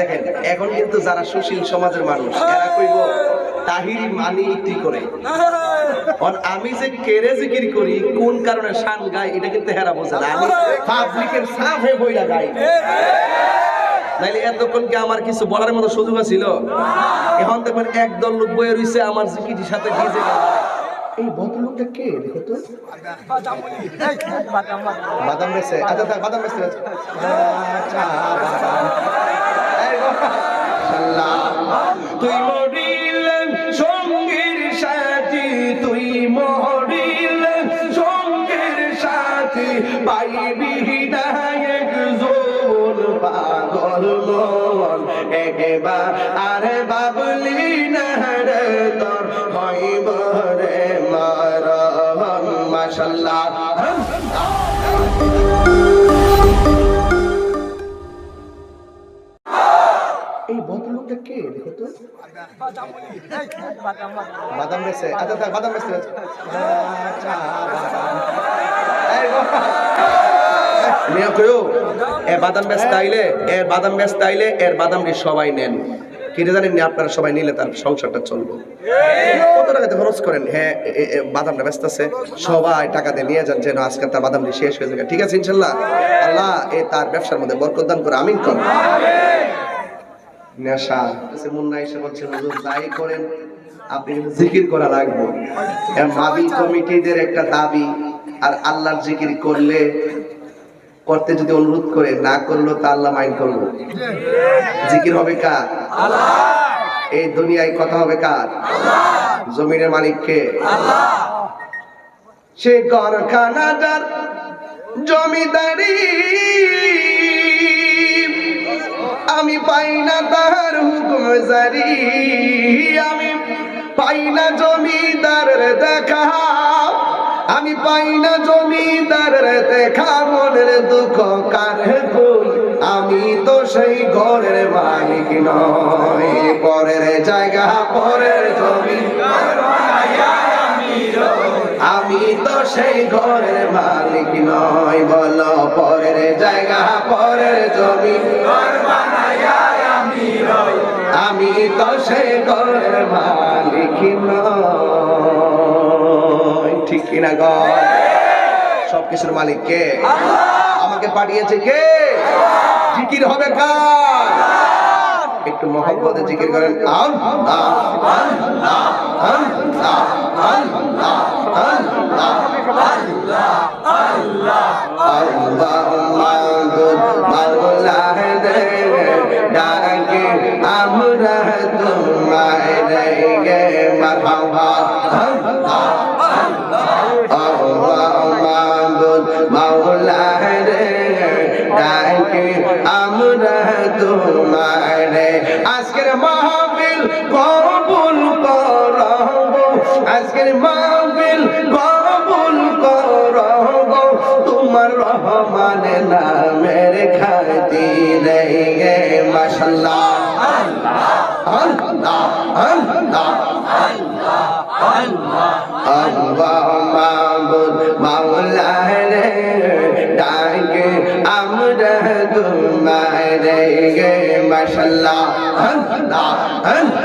দেখেন, এখন কিন্তু যারা সুশীল সমাজের মানুষ, এরা কইব মানি তুই করে। আমি যে কেড়ে জিকির করি, কোন কারণে শান গাই এটা কিন্তু হেরা বোঝে না। আমি পাবলিকের সাফে বইলা গাই। নাইলে এতক্ষণ কি আমার কিছু বলার মতো সুযোগ ছিল এখন দেখবেন একদল লোক বয়ে রইছে, আমার জিকিটির সাথে ভিজে গেল এই ভদ্রলোকটা কে? দেখো তো। বাদাম বেছে। আচ্ছা আচ্ছা বাদাম গো, শাল্লাহ। তুই সাথী তুই সাথী একবার আরে এই কে দেখো তো বাদাম আচ্ছা আছে আচ্ছা বাদাম। কইও, এ বাদাম বাদাম এর সবাই নেন? জানেন নি, আপনারা সবাই নিলে তার সংসারটা চলবো। কত টাকাতে খরচ করেন? হ্যাঁ বাদামটা বেচতেছে, সবাই টাকা দিয়ে নিয়ে যান যেন আজকে তার বাদামটি শেষ হয়ে যাবে। ঠিক আছে, ইনশাল্লাহ? আল্লাহ, এ তার ব্যবসার মধ্যে বরকত দান করে, আমিন কর নেশা। মুন্না এসে বলছে হুজুর যাই করেন আপনি জিকির করা লাগবে। মাবি কমিটিদের একটা দাবি আর আল্লাহর জিকির করলে করতে যদি অনুরোধ করে না করল তা আল্লাহ মাইন করল জিকির হবে কার? এই দুনিয়ায় কথা হবে কার? জমিনের মালিককে। সে কারখানাটার জমিদারি। আমি পাই না তাহার হুকুম জারি। আমি পাই না রে দেখা। আমি পাই না রে দেখা, মনের দুঃখ কার আমি তো সেই ঘরের মালিক নয় পরের জায়গা, পরের জমি। আমি তো সেই ঘরের মালিক নয় বলো পরের জায়গা পরের জমি। আমি তো সেই ঘরের মালিক নয় ঠিক কিনা গ? সবকিছুর মালিক কে? আমাকে পাঠিয়েছে কে? জিকির হবে কার? একটু মহব্বতে জিকির করেন আমরা তোমায় রে গে কবুল করব আজকের মাহফিল কবুল করব তোমার রহমান নামের খাতিরে গে মাশাআল্লাহ আল্লাহ আল্লাহ আল্লাহ মাবুদ মাওলা রে ডাকে আমরা তোমায় রে গে মাশাআল্লাহ আল্লাহ আল্লাহ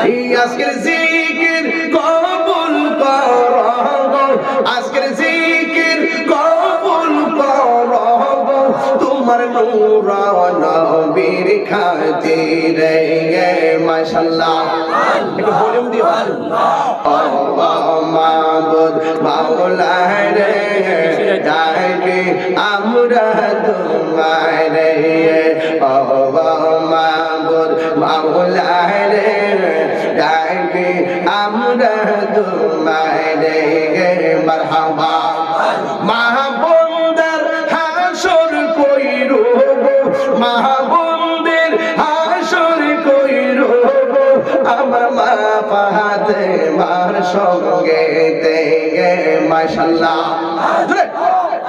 আজকের জিকির কবুল করব আজকের জিকির কবুল করব তোমার নূর নবীর খাতিরে গে মাশাআল্লাহ একটু ভলিউম দিও। আল্লাহ মাবুদ রে ডাকে, আমরা তোমায় রে মাবুদ মাওলা রে আমরা তোমায় রে মারহাবা। মাহবুবদার হাসর কইরো মাহবুবদের হাসর কইরো আমার মা ফাহাদে মার সঙ্গে তে গে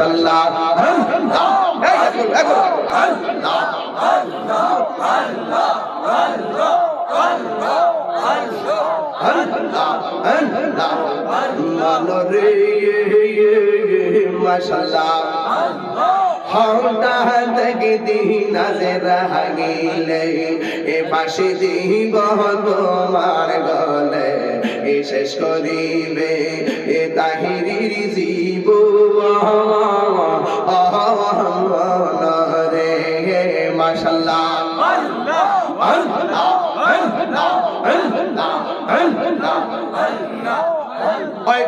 মাশাল্লাহ এই, এখন, এখন। মনরে মাশাল্লাহ হঠাৎ দেখি নজর হাগিলে এ পাশে দিব তোমার গলে এ শেষ করিবে এ তাহিরির জীব। রে মাশাল্লাহ। ওই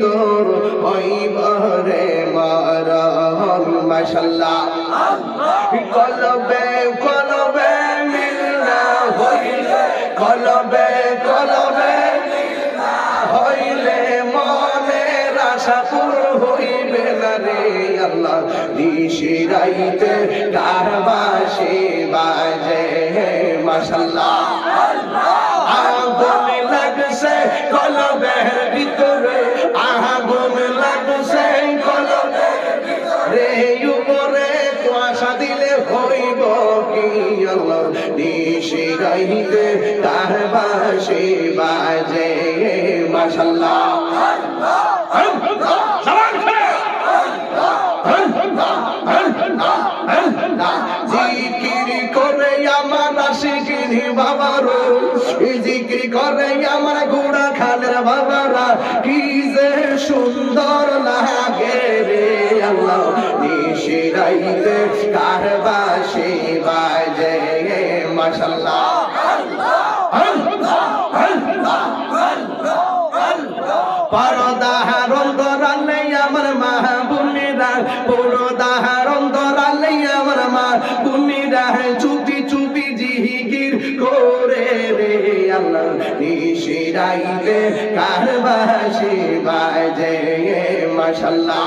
তোর ওই বরে মরণ মাশাল্লাহ। কলবে কলবে মিলনা হইলে, কলবে কলবে হইলে মনের আশা পুর হইবে না রে আল্লাহ। নিশি রাইতে কারবাসে বাজে মাশাল্লাহ। আগুন লাগছে কলবের ভিতরে। জিকির করে আমার গোড়া খালের বাবারা। কি যে সুন্দর লাগে রে আল্লাহ। নিশিরাইতে কার বাজে মাশাল্লাহ। পরদাহার নিশিরাইতে কার বাসে বাজে মাশাল্লাহ।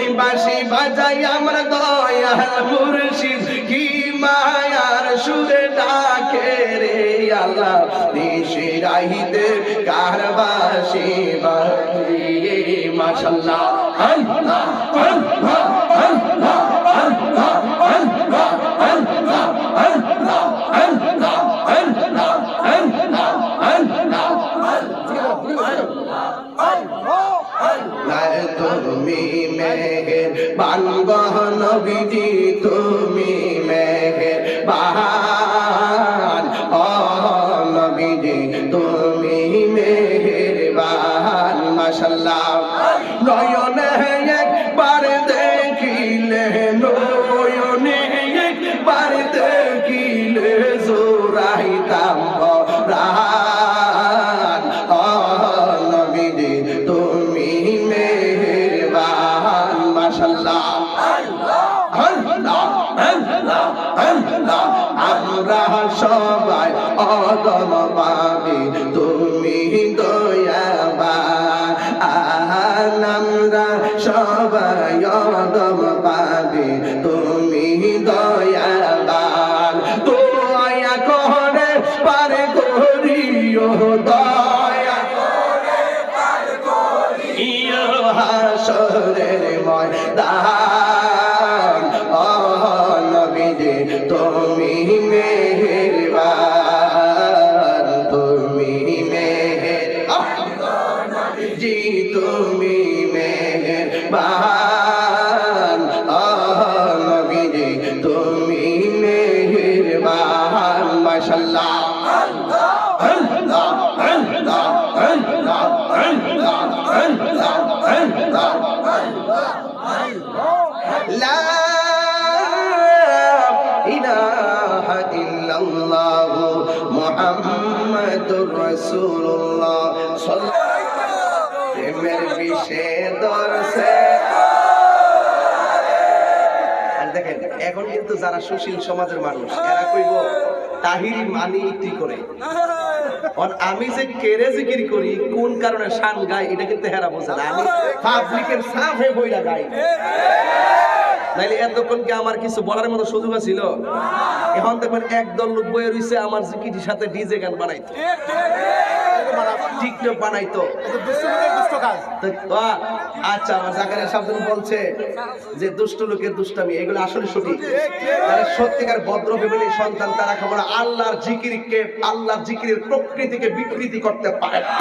এই বাসি বাজাই আমার দয়াল মুর্শিদ, কি মায়ার সুরে ডাকে রে আল্লাহ। নিশে রাহিতে কার বাসি বাজে মাশাল্লাহ। তুমি নবীজি তুমি মেঘের বাহান ও নবীজি তুমি মেঘের বাহান মাশাল্লাহ। নয়নে সবাই অদম পাবি তুমি দয়াবান। দয়া করে পারে করিও, দয়া ইয় হাসরের ময়দান। ও নবীজি, তুমি মেহেরবান দেখেন এখন কিন্তু যারা সুশীল সমাজের মানুষ এরা কইব তাহিরি মানি তুই করে? আমি যে কেড়ে জিকির করি, কোন কারণে শান গাই এটা কিন্তু হেরা বোঝা না। আমি পাবলিকের সাফে বইরা গাই। নাইলে এতক্ষণ কি আমার কিছু বলার মতো সুযোগ ছিল এখন দেখবেন একদল লোক বয়ে রয়েছে আমার জিকিটির সাথে ডিজে গান বানাইতো। টিকটক বানাইতো। আচ্ছা আমার জাকারিয়া সাহেব বলছে যে দুষ্ট লোকের দুষ্টামি এগুলো আসলে সঠিক। তাহলে সত্যিকার ভদ্র ফ্যামিলি সন্তান তারা খবর আল্লাহর জিকিরকে আল্লাহর জিকিরের প্রকৃতিকে বিকৃতি করতে পারে না।